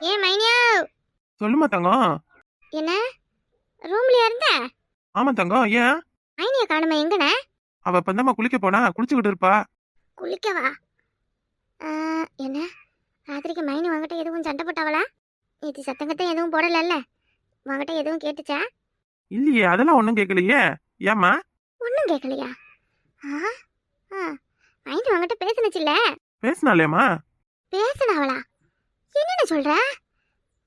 ஏன் மைனியா? சொல்லுமா தங்கம் என்ன? ரூம்லயா இருந்த ஆமா தங்கம் ஏன்? மைனிய காணுமா எங்கன அவ இப்பந்தாம்மா குளிக்க போனா குளிச்சுக்கிட்டு இருப்பா. குளிக்கவா? ஆ, என்ன? ராத்திரிக்கு மைனி உங்ககிட்ட எதுவும் சண்டை போட்டாவளா? நேற்று சத்தங்கத்தை எதுவும் போடலல்ல? உங்ககிட்ட எதுவும் கேட்டுச்சா? இல்லையே அதெல்லாம் ஒண்ணும் கேட்கலையே. ஏம்மா? ஒன்றும் கேட்கலையா? ஆ ஆ. மைனி உங்ககிட்ட பேசுனுச்சுல்ல? பேசினாலேம்மா பேசுனாவளா? என்னென்ன சொல்ற?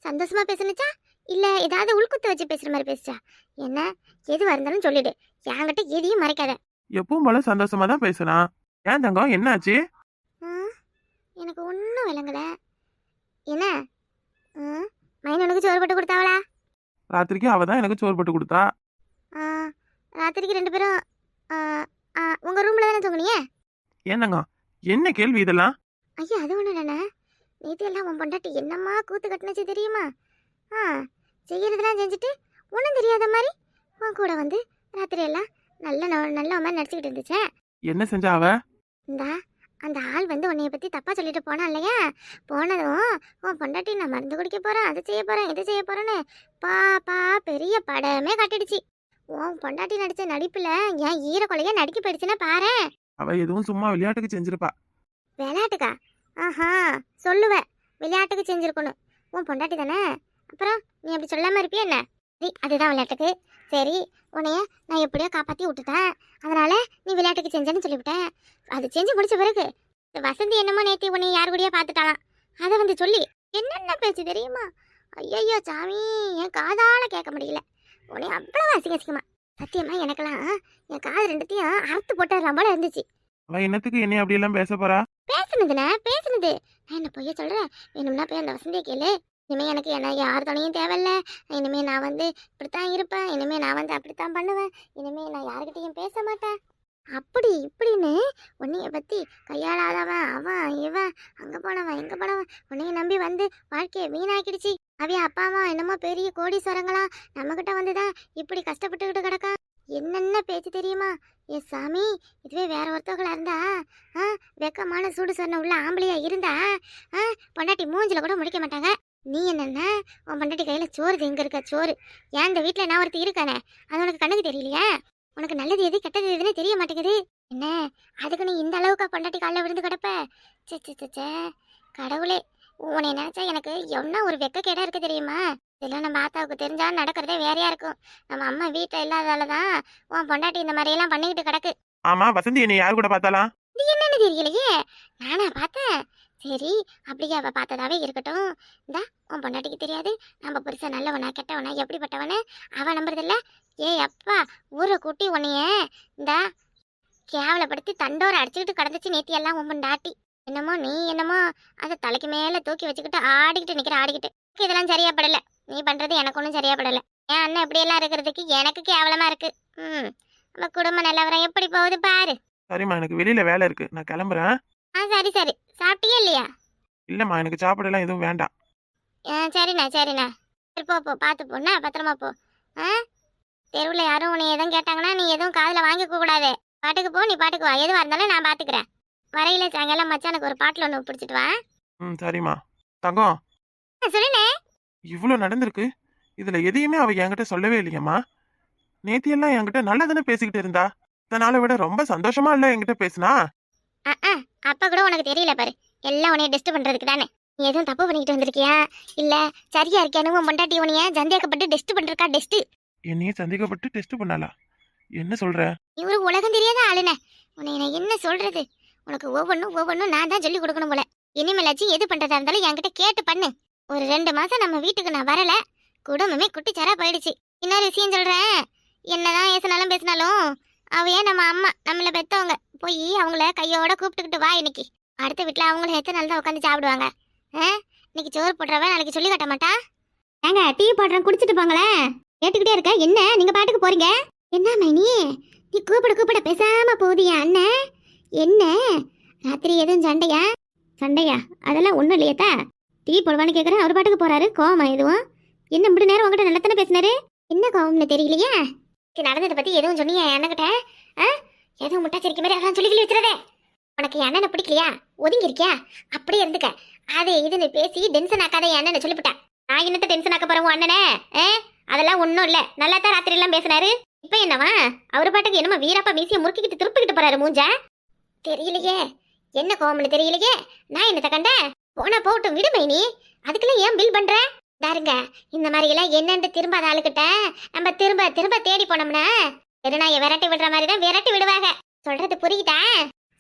சந்தோஷமா பேசுனுச்சா? இல்ல ஏதாவது உள்குத்து வச்சு பேசுற மாதிரி பேசுச்சா? என்ன? எதுவா இருந்தாலும் சொல்லிடு. என்கிட்ட எதையும் மறைக்காத. எப்பவும் போல சந்தோஷமா தான் பேசுனா? ஏன் தங்கம்? என்னாச்சு? எனக்கு ஒன்றும் விளங்கல. என்ன? ம், மைனி உனக்கு சோறு போட்டு கொடுத்தாவளா? ராத்திரிக்கு அவ தான் எனக்கு சோறு போட்டு கொடுத்தா? ராத்திரிக்கு ரெண்டு பேரும் உங்க ரூம்ல தானே தூங்குனீங்க? ஏன் தங்கம்? என்ன கேள்வி இதெல்லாம்? ஐயா அது ஒன்றும் இல்லைண்ணே. நேற்று எல்லாம் உன் பொண்டாட்டி என்னம்மா கூத்து கட்டுனுச்சு தெரியுமா? ஆ செய்யறதெல்லாம் செஞ்சுட்டு ஒன்றும் தெரியாத மாதிரி உன் கூட வந்து ராத்திரி எல்லாம் நல்ல நல்ல மாதிரி நடிச்சுக்கிட்டு இருந்துச்சே. என்ன செஞ்சா அவ? இந்தா அந்த ஆள் வந்து உன்னைய பற்றி தப்பாக சொல்லிட்டு போனான் இல்லையா? போனதும் உன் பொண்டாட்டி நான் மருந்து குடிக்க போகிறேன் அதை செய்ய போகிறேன் இதை செய்ய போகிறேன்னு பாப்பா பெரிய படமே கட்டிடுச்சு. உன் பொண்டாட்டி நடித்த நடிப்பில் என் ஈரக்கொலையே நடிக்க போயிடுச்சுன்னா பாரு அவ எதுவும் சும்மா விளையாட்டுக்கு செஞ்சிருப்பா. விளையாட்டுக்கா? ஆஹா சொல்லுவேன். விளையாட்டுக்கு செஞ்சிருக்கணும். உன் பொண்டாட்டி தானே? அப்புறம் நீ அப்படி சொல்லாமல் இருப்பியா என்ன? சரி அதுதான் விளையாட்டுக்கு. சரி உன்னைய நான் எப்படியோ காப்பாற்றி விட்டுட்டேன். அதனால நீ விளையாட்டுக்கு செஞ்சேன்னு சொல்லிவிட்டேன். அது செஞ்சு முடிச்ச பிறகு இந்த வசந்தி என்னமோ நேற்று உன்னை யார் கூடயே பார்த்துட்டாலாம் அதை வந்து சொல்லி என்னென்ன பேச்சு தெரியுமா? ஐயோ சாமி என் காதால் கேட்க முடியல. உன்னை அவ்வளோ அசிங்க அசிங்கமா. சத்தியமா எனக்கெல்லாம் என் காது ரெண்டுத்தையும் அறுத்து போட்டுற போல இருந்துச்சு. அவ என்னத்துக்கு என்னை அப்படியெல்லாம் பேச போறா? பேசுனதுண்ணா? பேசுனது. நான் என்ன பொய்ய சொல்கிறேன் வேணும்னா போய் அந்த வசந்தியை கேளு. இனிமேல் எனக்கு என்ன யார் துணையும் தேவையில்ல. இனிமேல் நான் வந்து இப்படித்தான் இருப்பேன். இனிமே நான் வந்து அப்படித்தான் பண்ணுவேன். இனிமேல் நான் யாருக்கிட்டையும் பேச மாட்டேன். அப்படி இப்படின்னு உன்னைய பற்றி கையாளாதவன் அவன் இவன் அங்கே போனவன் இங்கே போனவன் உன்னைய நம்பி வந்து வாழ்க்கையை வீணாக்கிடுச்சு. அவிய அப்பாவா என்னமோ பெரிய கோடீஸ்வரங்களா நம்மக்கிட்ட வந்து தான் இப்படி கஷ்டப்பட்டுக்கிட்டு கிடக்கான். என்னென்ன பேச்சு தெரியுமா? ஏ சாமி இதுவே வேற ஒருத்தவங்களா இருந்தா ஆ? வெக்கமான சூடு சொன்ன உள்ள ஆம்பளையா இருந்தா ஆ பொண்டாட்டி மூஞ்சில கூட முடிக்க மாட்டாங்க. நீ என்னன்னா? உன் பொண்டாட்டி கையில் சோறு எங்கே இருக்க? சோறு. ஏன் இந்த வீட்டில் நான் ஒருத்தர் இருக்கானே? அது உனக்கு கண்ணுக்கு தெரியலையா? உனக்கு நல்லது எது கெட்டது எதுன்னு தெரிய மாட்டேங்குது. என்ன? அதுக்கு நீ இந்த அளவுக்கு பொண்டாட்டி காலில் விழுந்து கிடப்ப? ச்சே ச்சே, ச்சே கடவுளே. உன்னை நினச்சா எனக்கு என்ன ஒரு வெக்கக்கேடா இருக்குது தெரியுமா? இதெல்லாம் நம்ம ஆத்தாவுக்கு தெரிஞ்சா நடக்கிறதே வேறையா இருக்கும். நம்ம அம்மா வீட்டில் இல்லாதால தான் உன் பொண்டாட்டி இந்த மாதிரியெல்லாம் பண்ணிக்கிட்டு கிடக்கு. ஆமா வசந்தி என்னை யார் கூட பார்த்தாலாம் இது என்னன்னு தெரியலையே? நானா பார்த்தேன். சரி அப்படியே அவ பார்த்ததாவே இருக்கட்டும். இந்தா உன் பொண்டாட்டிக்கு தெரியாது. நம்ம புருஷன் நல்லவனா கெட்டவனா எப்படிப்பட்டவனே அவ நம்புறதில்ல. ஏய் அப்பா ஊரை கூட்டி உன்னைய இந்தா கேவலப்படுத்தி தண்டோரை அடிச்சுக்கிட்டு கடந்துச்சு நேத்தி எல்லாம் உன் பொண்டாட்டி. என்னமோ நீ என்னமோ அதை தலைக்கு மேலே தூக்கி வச்சுக்கிட்டு ஆடிக்கிட்டு நிற்கிற ஆடிக்கிட்டு. இதெல்லாம் சரியா படலை நீ பண்ணுறது எனக்கு ஒன்றும் சரியா படலை என் அண்ணன் இப்படியெல்லாம் இருக்கிறதுக்கு எனக்கு கேவலமாக இருக்கு. ம். நம்ம குடும்ப நிலவரம் எப்படி போகுது பாரு. சரிம்மா எனக்கு வெளியில வேலை இருக்கு. நான் கிளம்புறேன். ஆ சரி சரி. சாப்பிட்டியா இல்லையா? இல்லம்மா எனக்கு சாப்பிடலாம் எதுவும் வேண்டாம். ஆ சரிண்ணா சரிண்ணா. சரி போ போ. பார்த்து போண்ணா பத்திரமா போ. ஆ? தெருவில் யாரும் உன்னை எதுவும் கேட்டாங்கன்னா நீ எதுவும் காதில் வாங்கிக்க கூடாது பாட்டுக்கு போ நீ பாட்டுக்கு வா. எதுவாக இருந்தாலும் நான் பார்த்துக்கிறேன். வரையில சாயங்காலம் மச்சானுக்கு ஒரு பாட்டில் ஒன்று பிடிச்சிட்டு வா. ம் சரிம்மா. தங்கம். ஆ, சொல்லுண்ணே. இவ்வளோ நடந்திருக்கு. இதுல எதையுமே அவ என்கிட்ட சொல்லவே இல்லையம்மா. நேத்தியெல்லாம் என்கிட்ட நல்லதுன்னு பேசிக்கிட்டு இருந்தா. இதனால விட ரொம்ப சந்தோஷமா இல்ல என்கிட்ட பேசினா? ஆ ஆ அப்போ கூட உனக்கு தெரியல பாரு. எல்லாம் உன்னைய டெஸ்ட் பண்ணுறதுக்கு தானே. நீ எதுவும் தப்பு பண்ணிக்கிட்டு வந்திருக்கியா? இல்லை சரியா இருக்கியானு பொண்டாட்டி உன்னைய சந்தேகப்பட்டு டெஸ்ட் பண்ணிருக்கா டெஸ்ட்டு என்னையே சந்தேகப்பட்டு டெஸ்ட் பண்ணாளா? என்ன சொல்ற? நீ ஒரு உலகம் தெரியாத ஆளுனே. உன்னை என்ன சொல்றது? உனக்கு ஒவ்வொன்றும் ஒவ்வொன்றும் நான் தான் சொல்லி கொடுக்கணும் போல. இனிமேலாச்சும் எது பண்றதா இருந்தாலும் என்கிட்ட கேட்டு பண்ணு. ஒரு ரெண்டு மாசம் நம்ம வீட்டுக்கு நான் வரல. குடும்பமே குட்டிச்சாரா போயிடுச்சு. இன்னொரு விஷயம் சொல்றேன். என்னதான் ஏசினாலும் பேசினாலும் அவையே நம்ம அம்மா நம்மள பெத்தவங்க. போய் அவங்கள கையோட கூப்பிட்டுக்கிட்டு வா இன்னைக்கு. அடுத்த வீட்டில் அவங்கள எத்தனை நாள் தான் உட்காந்து சாப்பிடுவாங்க. ஆ? இன்னைக்கு சோறு போடுறவன் நாளைக்கு சொல்லி காட்ட மாட்டா? ஏங்க டீ போடுறேன் குடிச்சிட்டு போங்களேன் கேட்டுக்கிட்டே இருக்க என்ன? நீங்க பாட்டுக்கு போறீங்க? என்ன மைனி? நீ கூப்பிட கூப்பிட பேசாம போதியா அண்ணன் என்ன? ராத்திரி எதுவும் சண்டையா? சண்டையா? அதெல்லாம் ஒன்றும் இல்லையத்தா. டீ போடுவான்னு கேட்குறேன் அவர் பாட்டுக்கு போறாரு கோவமா எதுவும்? என்ன இப்படி நேரம் உங்ககிட்ட நல்லத்தானே பேசினாரு? என்ன கோவம்னு தெரியலையா? நடந்ததை பத்தி எதுவும் சொன்னியா அண்ணன்கிட்ட? ஆ? எதுவும் முட்டாச்சிரிக்க மாதிரி அதெல்லாம் சொல்லி வச்சிருதே உனக்கு என் அண்ணனை பிடிக்கலையா? ஒதுங்கி இருக்கியா அப்படியே இருந்துக்க. அது இதுன்னு பேசி டென்ஷன் ஆக்காத அண்ணனை சொல்லிவிட்டேன் நான் என்னத்த டென்ஷன் ஆக்க போறேன் அண்ணனே? ஆ? அதெல்லாம் ஒன்றும் இல்லை. நல்லா தான் ராத்திரி எல்லாம் பேசினாரு. இப்போ என்னவா? அவர் பாட்டுக்கு என்னமா வீரப்பா மீசியை முறுக்கிக்கிட்டு திருப்பிக்கிட்டு போறாரு மூஞ்ச? தெரியலையே. என்ன கோவம்னு தெரியலையே. நான் என்னத்த கண்டேன்? போனா போகட்டும் விடுமை நீ. அதுக்கெல்லாம் ஏன் பில் பண்ற? பாருங்க இந்த மாதிரி எல்லாம் என்னன்னு திரும்பாத ஆளுகிட்ட நம்ம திரும்ப திரும்ப தேடி போனோம்னா பெருநாயை விரட்டி விடுற மாதிரி தான் விரட்டி விடுவாங்க. சொல்றது புரியுதா?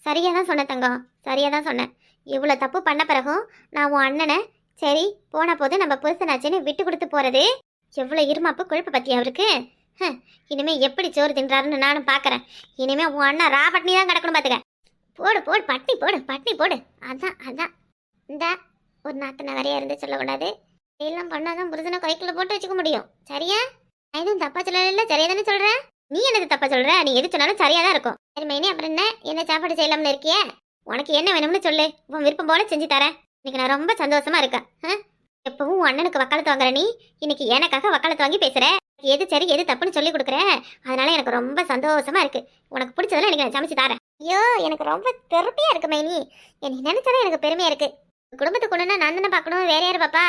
சரியா தான் சொன்னேன் தங்கம் சரியா தான் சொன்னேன். இவ்வளோ தப்பு பண்ண பிறகும் நான் உன் அண்ணனை சரி போன போது நம்ம புருஷனாச்சின்னு விட்டு கொடுத்து போறது எவ்வளோ இருமாப்பு கொழுப்பு பத்தி அவருக்கு? ஹம், இனிமே எப்படி சோறு தின்றாருன்னு நானும் பார்க்குறேன் இனிமே உன் அண்ணன் ரா பட்னி தான் கிடக்கணும் பார்த்துக்க போடு போடு பட்னி போடு பட்னி போடு. அதான் அதான். இந்த ஒரு நாத்தனை வரையா இருந்து சொல்லக்கூடாது. எல்லாம் பண்ணாதான் புருஷனை கைக்குள்ள போட்டு வச்சுக்க முடியும். சரியா? நான் எதுவும் தப்பா சொல்லல சரியா தானே சொல்றேன் நீ என்னது தப்பா சொல்ற? நீ எது சொன்னாலும் சரியா தான் இருக்கும். சரி மைனி அப்புறம் என்ன? என்ன சாப்பாடு செய்யலாம்னு இருக்கியே? உனக்கு என்ன வேணும்னு சொல்லு. உன் விருப்பம் போல செஞ்சு தரேன். இன்னைக்கு நான் ரொம்ப சந்தோஷமா இருக்கேன். எப்பவும் உன் அண்ணனுக்கு வக்காலத்து வாங்குற நீ இன்னைக்கு எனக்காக வக்காலத்து வாங்கி பேசுற? எது சரி எது தப்புன்னு சொல்லி கொடுக்குற? அதனால எனக்கு ரொம்ப சந்தோஷமா இருக்கு. உனக்கு பிடிச்சதெல்லாம் எனக்கு நான் சமைச்சு தரேன். ஐயோ எனக்கு ரொம்ப பெருமையா இருக்கு மைனி. என்னை நினைச்சாலும் எனக்கு பெருமையா இருக்கு. குடும்பத்துக்கு ஒண்ணுன்னா நான் தானே பார்க்கணும். வேற யாரு பாப்பா?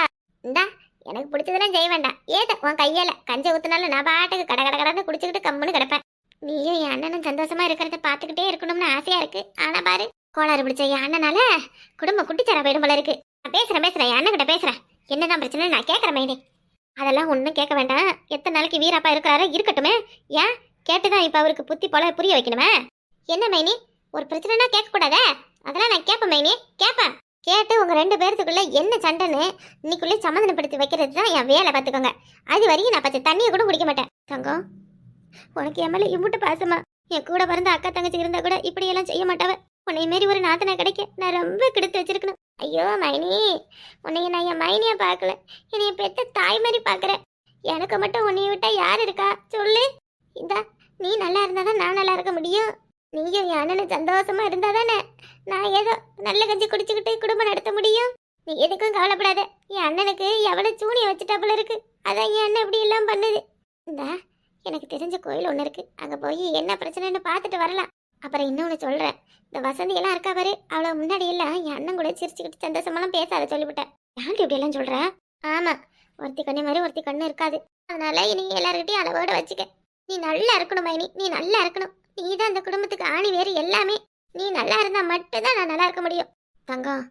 இந்தா எனக்கு பிடிச்சதெல்லாம் செய்ய வேண்டாம். ஏத உன் கையால்? கஞ்ச ஊத்துனாலும் நான் பாட்டுக்கு கட கட கடன்னு குடிச்சுக்கிட்டு கம்முன்னு கிடப்பேன். நீயும் என் அண்ணனும் சந்தோஷமா இருக்கிறத பார்த்துக்கிட்டே இருக்கணும்னு ஆசையா இருக்கு. ஆனா பாரு கோளாறு பிடிச்ச என் அண்ணனால குடும்பம் குட்டிச்சாரா போயிடும் போல இருக்கு. நான் பேசுறேன் பேசுறேன் என் அண்ணன் கிட்ட பேசுறேன். என்னதான் பிரச்சனை நான் கேட்கறேன் மைனே. அதெல்லாம் ஒன்றும் கேட்க வேண்டாம். எத்தனை நாளைக்கு வீரப்பா இருக்காரு இருக்கட்டுமே. ஏன்? கேட்டுதான் இப்போ அவருக்கு புத்தி போல புரிய வைக்கணுமே. என்ன மைனி? ஒரு பிரச்சனைனா கேட்கக்கூடாதே? அதெல்லாம் நான் கேட்பேன் மைனி. கேட்பேன். கேட்டு உங்கள் ரெண்டு பேர்த்துக்குள்ள என்ன சண்டைன்னு இன்னைக்குள்ளே சமாதானப்படுத்தி வைக்கிறது தான் என் வேலை பார்த்துக்கோங்க. அது வரைக்கும் நான் பச்சை தண்ணியை கூட குடிக்க மாட்டேன். தங்கம் உனக்கு என் மேலே இம்புட்டு பாசமா? என் கூட பிறந்த அக்கா தங்கச்சி இருந்தால் கூட இப்படியெல்லாம் செய்ய மாட்டாவ? உன்னை மாரி ஒரு நாத்தனை கிடைக்க நான் ரொம்ப கெடுத்து வச்சிருக்கணும். ஐயோ மைனி உன்னைய நான் என் மைனியை பார்க்கல. என்னைய பெத்த தாய் மாதிரி பார்க்குறேன் எனக்கு மட்டும் உன்னைய விட்டால் யார் இருக்கா? சொல்லு. இந்தா நீ நல்லா இருந்தால் தான் நான் நல்லா இருக்க முடியும். நீயும் என் அண்ணனும் சந்தோஷமாக இருந்தால் தானே நான் ஏதோ நல்ல கஞ்சி குடிச்சுக்கிட்டு குடும்பம் நடத்த முடியும்? நீ எதுக்கும் கவலைப்படாத. என் அண்ணனுக்கு எவ்வளவு சூனிய வச்சுட்டாப்புல இருக்கு. அதான் என் அண்ணன் இப்படி எல்லாம் பண்ணுது. இந்தா எனக்கு தெரிஞ்ச கோயில் ஒன்று இருக்கு. அங்கே போய் என்ன பிரச்சனைன்னு பார்த்துட்டு வரலாம். அப்புறம் இன்னொன்று சொல்றேன். இந்த வசந்தியெல்லாம் இருக்கா பாரு. அவ்வளோ முன்னாடி எல்லாம் என் அண்ணன் கூட சிரிச்சுக்கிட்டு சந்தோஷமெல்லாம் பேசாத சொல்லிவிட்டேன் யாருக்கு இப்படி எல்லாம் சொல்ற? ஆமாம் ஒருத்தி கண்ணு மாதிரி ஒருத்தி கண்ணு இருக்காது. அதனால இனி எல்லாருக்கிட்டையும் அளவோட வச்சுக்க. நீ நல்லா இருக்கணும் மைனி. நீ நல்லா இருக்கணும். நீ தான் அந்த குடும்பத்துக்கு ஆணி வேறு எல்லாமே. நல்லா இருந்தா மட்டும்தான் நான் நல்லா இருக்க முடியும். தங்கம்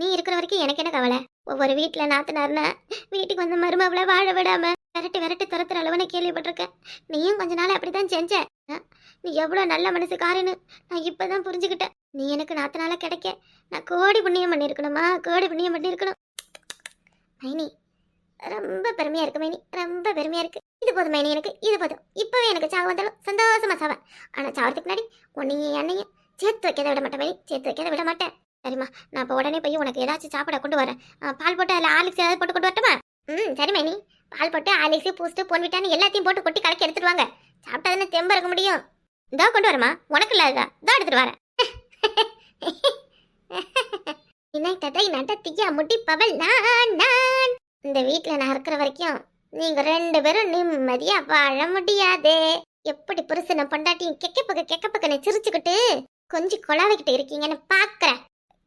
நீ இருக்கிற வரைக்கும் எனக்கு என்ன கவலை? ஒவ்வொரு வீட்டில் நாத்தனார்னா வீட்டுக்கு வந்து மருமவளை வாழ விடாம விரட்டி விரட்டி துரத்துற அளவுன்னு கேள்விப்பட்டிருக்கேன் நீயும் கொஞ்ச நாள் அப்படிதான் செஞ்ச. நீ எவ்வளோ நல்ல மனசுக்காரன்னு நான் இப்போ தான் புரிஞ்சுக்கிட்டேன். நீ எனக்கு நாத்தனால கிடைக்க. நான் கோடி புண்ணியம் பண்ணியிருக்கணுமா? கோடி புண்ணியம் பண்ணியிருக்கணும். மைனி ரொம்ப பெருமையாக இருக்கு மைனி. ரொம்ப பெருமையாக இருக்கு. இது போதும் மைனி எனக்கு. இது போதும். இப்போவே எனக்கு சாக வந்தாலும் சந்தோஷமாக சாவேன். ஆனால் சாவறதுக்கு முன்னாடி உன்னையும் என்னையும் சேர்த்து வைக்கதை விட மாட்டேன் மைனி சேர்த்து வைக்கதை விட மாட்டேன். சரிம்மா நான் இப்போ உடனே போய் உனக்கு ஏதாச்சும் சாப்பிட கொண்டு வரேன். பால் போட்டு அதில் ஆலிக்ஸ் ஏதாவது போட்டு கொண்டு வரட்டுமா? ம் சரிம்மா நீ பால் போட்டு ஆலிக்ஸ் பூஸ்ட்டு பொன்விட்டான்னு எல்லாத்தையும் போட்டு கொட்டி கலக்கி எடுத்துட்டு வாங்க. சாப்பிட்டா தானே தெம்ப இருக்க முடியும். இதோ கொண்டு வரமா உனக்கு இல்லாததா இதோ. எடுத்துட்டு வரேன். இணை கதை நடத்திய முடிப்பவள் நான் நான். இந்த வீட்டில் நான் இருக்கிற வரைக்கும் நீங்க ரெண்டு பேரும் நிம்மதியா வாழ முடியாதே. எப்படி புருஷனை பொண்டாட்டியும் கெக்க பக்க கெக்க பக்கனை சிரிச்சுக்கிட்டு கொஞ்சம் கொலாவிக்கிட்டு இருக்கீங்கன்னு பார்க்குறேன்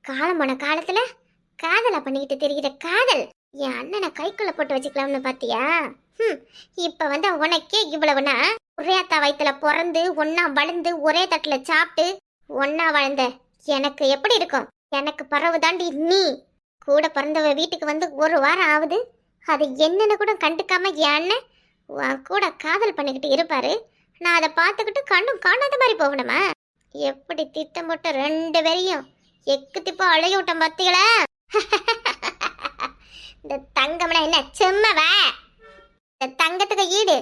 காலம் போன காலத்தில் காதலை பண்ணிக்கிட்டு தெரிகிற காதல் என் அண்ணனை கைக்குள்ள போட்டு வச்சுக்கலாம்னு பார்த்தியா ம் இப்போ வந்து உனக்கே இவ்வளவுனா ஒரே அத்தா வயிற்றுல பிறந்து ஒன்றா வளர்ந்து ஒரே தட்டில் சாப்பிட்டு ஒன்றா வளர்ந்த எனக்கு எப்படி இருக்கும்? எனக்கு பறவு தாண்டி நீ கூட பிறந்தவ வீட்டுக்கு வந்து ஒரு வாரம் ஆகுது. அது என்னன்னு கூட கண்டுக்காம என் அண்ணன் உன் கூட காதல் பண்ணிக்கிட்டு இருப்பாரு. நான் அதை பார்த்துக்கிட்டு கண்ணும் காணாத மாதிரி போகணுமா? எப்படி திட்டம் போட்டு ரெண்டு பேரையும் எக்கு திப்பா அழகி விட்டோம் மத்திகளா இந்த தங்கம்னா என்ன செம்மவா? இந்த தங்கத்துக்கு ஈடு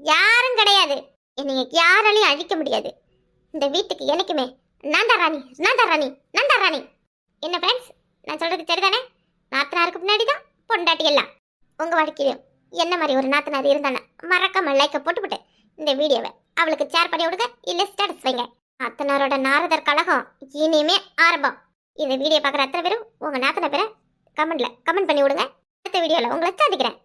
யாரும் கிடையாது. என்னைய யாராலையும் அழிக்க முடியாது. இந்த வீட்டுக்கு எனக்குமே நான்தா ராணி நான்தா ராணி நான்தா ராணி. என்ன ஃப்ரெண்ட்ஸ் நான் சொல்றது சரிதானே? நாத்தனாருக்கு முன்னாடி தான் பொண்டாட்டி எல்லாம். உங்கள் வாழ்க்கையிலும் என்ன மாதிரி ஒரு நாத்தனார் இருந்தானே? மறக்காம லைக்கை போட்டுவிட்டு இந்த வீடியோவை அவளுக்கு ஷேர் பண்ணி விடுங்க. இல்லை ஸ்டேட்டஸ் வைங்க. அத்தனாரோட நாரதர் கழகம் இனிமே ஆரம்பம். இந்த வீடியோ பார்க்குற அத்தனை பேரும் உங்க நாத்தனை பேரை கமெண்ட்ல கமெண்ட் பண்ணி விடுங்க. அடுத்த வீடியோல உங்களை சந்திக்கிறேன்.